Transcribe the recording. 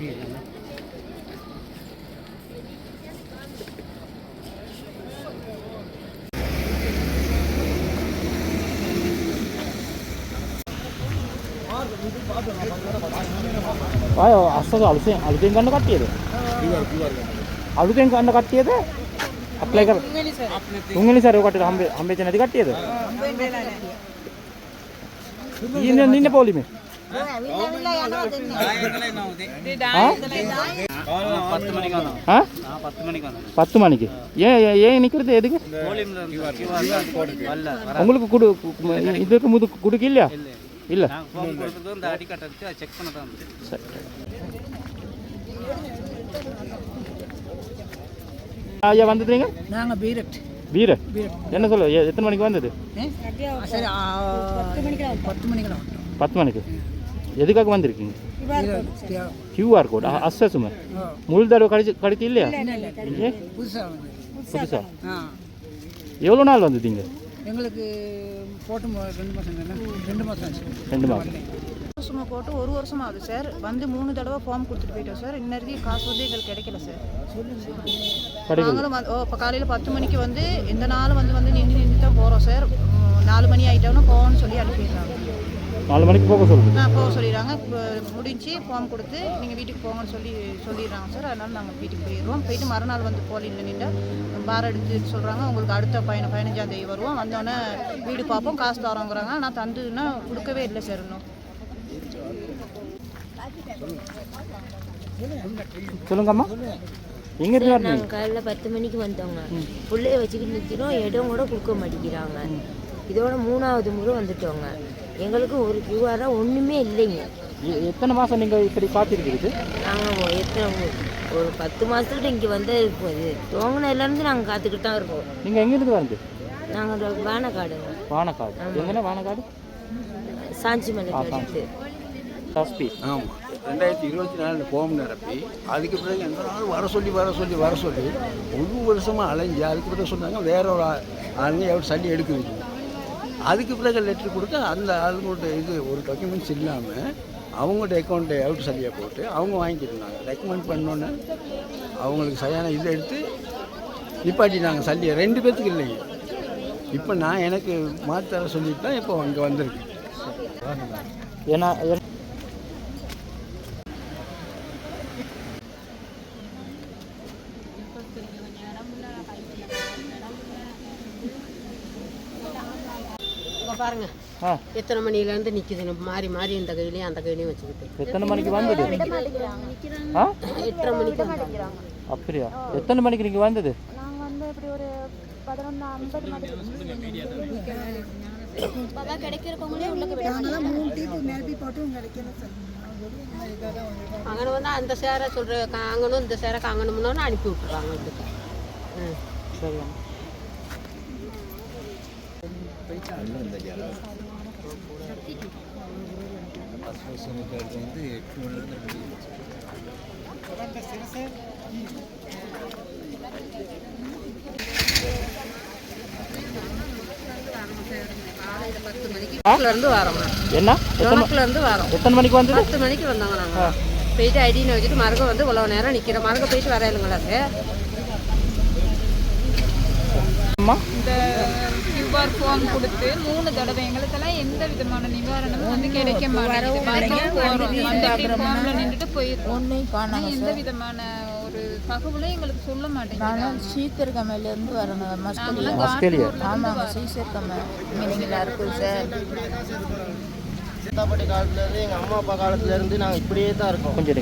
மோடி අය අස්සක අලුතෙන් අලුතෙන් ගන්න කට්ටියද? අලුතෙන් ගන්න කට්ටියද? ඇප්ලයි කර. තුන්වෙනි සැරේ ඔකට හම්බෙ හම්බෙච්ච නැති කට්ටියද? ඉන්නේ ඉන්නේ පොලිමේ. பத்து மணிக்கு மணிக்கு மணிக்கு ஏன் ஏன் நிற்கிறது எதுக்கு? உங்களுக்கு குடு இதுக்கு முது குடுக்க இல்லையா? இல்லை. ஐயா வந்துட்டீங்க? நாங்கள் பீரட். வீர என்ன சொல்ல எத்தனை மணிக்கு வந்தது? சரி பத்து மணிக்கெல்லாம் பத்து மணிக்கு. எதுக்காக வந்திருக்கீங்க? விட்டோம் கியூஆர் கோட் அஸ்ஸ சுமை முழு தடவை கடிச்சு கடிச்சு இல்லையா வந்து புதுசா ஆ. எவ்வளோ நாள் வந்ததுங்க எங்களுக்கு போட்டு ரெண்டு மாதம் ரெண்டு மாதம் ரெண்டு மாதம் சும்மா போட்டு ஒரு வருஷம் ஆகுது சார். வந்து மூணு தடவை ஃபார்ம் கொடுத்துட்டு போயிட்டோம் சார். இன்ன வரைக்கும் காசு வந்து எங்களுக்கு கிடைக்கல சார். நாங்களும் ஓ இப்போ காலையில் பத்து மணிக்கு வந்து எந்த நாளும் வந்து வந்து நின்று நின்று தான் போகிறோம் சார் நாலு மணி ஆகிட்டோம்னா போவோம்னு சொல்லி அனுப்பிடுறாங்க. நாலு மணிக்கு போக சொல்லுது. நான் போக சொல்லிடுறாங்க. முடிஞ்சு ஃபார்ம் கொடுத்து நீங்கள் வீட்டுக்கு போங்கன்னு சொல்லி சொல்லிடுறாங்க சார். அதனால நாங்கள் வீட்டுக்கு போயிடுவோம் போயிட்டு மறுநாள் வந்து போலியில் நின்று பார் எடுத்து சொல்கிறாங்க உங்களுக்கு அடுத்த பயணம் பதினஞ்சாம் தேதி வருவோம். வந்தோடனே வீடு பார்ப்போம். காசு தரோங்கிறாங்க. ஆனால் தந்துன்னா கொடுக்கவே இல்லை சார் இன்னும். சொல்லுங்கம்மா. எங்க நாங்கள் காலைல பத்து மணிக்கு வந்தோங்க. பிள்ளைய வச்சுக்கிட்டு நிற்கிறோம் இடம் கூட கொடுக்க மாட்டேங்கிறாங்க. இதோட மூணாவது முறை வந்துட்டோங்க. எங்களுக்கு ஒரு கியூஆராக ஒன்றுமே இல்லைங்க. எத்தனை மாதம் நீங்கள் இப்படி காத்திருக்கிறது நாங்கள் எத்தனை ஒரு பத்து மாதத்துக்கிட்ட இங்கே வந்து போகுது. துவங்கினதுலேருந்து நாங்கள் காத்துக்கிட்டு தான் இருக்கோம். நீங்கள் எங்கேருந்து வந்து நாங்கள் வானக்காடுங்க. வானக்காடு. எங்கன்னா வானக்காடு? சாஞ்சி அடுத்து சஸ்பி. ஆமாம் ரெண்டாயிரத்தி இருபத்தி நாலில் ஃபார்ம் நிரப்பி அதுக்கு பிறகு எந்த நாளும் வர சொல்லி வர சொல்லி வர சொல்லி ஒரு வருஷமாக அலைஞ்சு அதுக்கு பிறகு சொன்னாங்க வேற ஒரு ஆளுங்க எவ்வளோ சல்லி எடுக்குது அதுக்கு பிறகு லெட்ரு கொடுத்து அந்த ஆளுங்களோட இது ஒரு டாக்குமெண்ட்ஸ் இல்லாமல் அவங்களோட அக்கௌண்ட்டை அவுட் சரியாக போட்டு அவங்க வாங்கிக்கிட்டாங்க ரெக்கமெண்ட் பண்ணோன்னே அவங்களுக்கு சரியான இதை எடுத்து நிப்பாட்டினாங்க சல்லியை ரெண்டு பேர்த்துக்கு இல்லைங்க. இப்போ நான் எனக்கு மாற்றி தர சொல்லிட்டு தான் இப்போ அங்கே வந்திருக்கு ஏன்னா ஏன்னா- இங்க பாருங்க. எத்தனை மணிலேருந்து நிற்கிது மாறி மாறி இந்த கையிலையும் அந்த கையிலையும் வச்சுக்கிட்டு. எத்தனை மணிக்கு வந்தது? எட்டரை மணிக்கு அப்படியா? எத்தனை மணிக்கு நீங்கள் வந்தது? அங்கே வந்து அந்த சேரை சொல்கிற காங்கணும் இந்த சேரை காங்கணும்னு அனுப்பி ம் சரி என்ன? எத்தனை இருந்து வரோம். எத்தனை மணிக்கு வந்தது? பத்து மணிக்கு வந்தாங்க நாங்கள் போயிட்டு ஐடின்னு வச்சுட்டு மறுக்க வந்து இவ்வளோ நேரம் நிற்கிற மறுக்க போயிட்டு வரையிலுங்களா சார் அம்மா? இந்த கியூஆர் ஃபார்ம் கொடுத்து மூணு தடவை எங்களுக்கெல்லாம் எந்த விதமான நிவாரணமும் வந்து கிடைக்க மாட்டேங்குது. நின்றுட்டு காணாங்க எந்த விதமான ஒரு தகவலும் எங்களுக்கு சொல்ல சீக்கிரக்கமையிலேருந்து வரேங்க மஸ்கலியா ஆஸ்திரேலியா. ஆமாங்க சீக்கிரக்கமை மீனிங்கில் இருக்குது சார். சித்தாப்பாட்டி காலத்துல இருந்து எங்க அம்மா அப்பா காலத்துல இருந்து நாங்க இப்படியே தான் இருக்கோம். கொஞ்சம்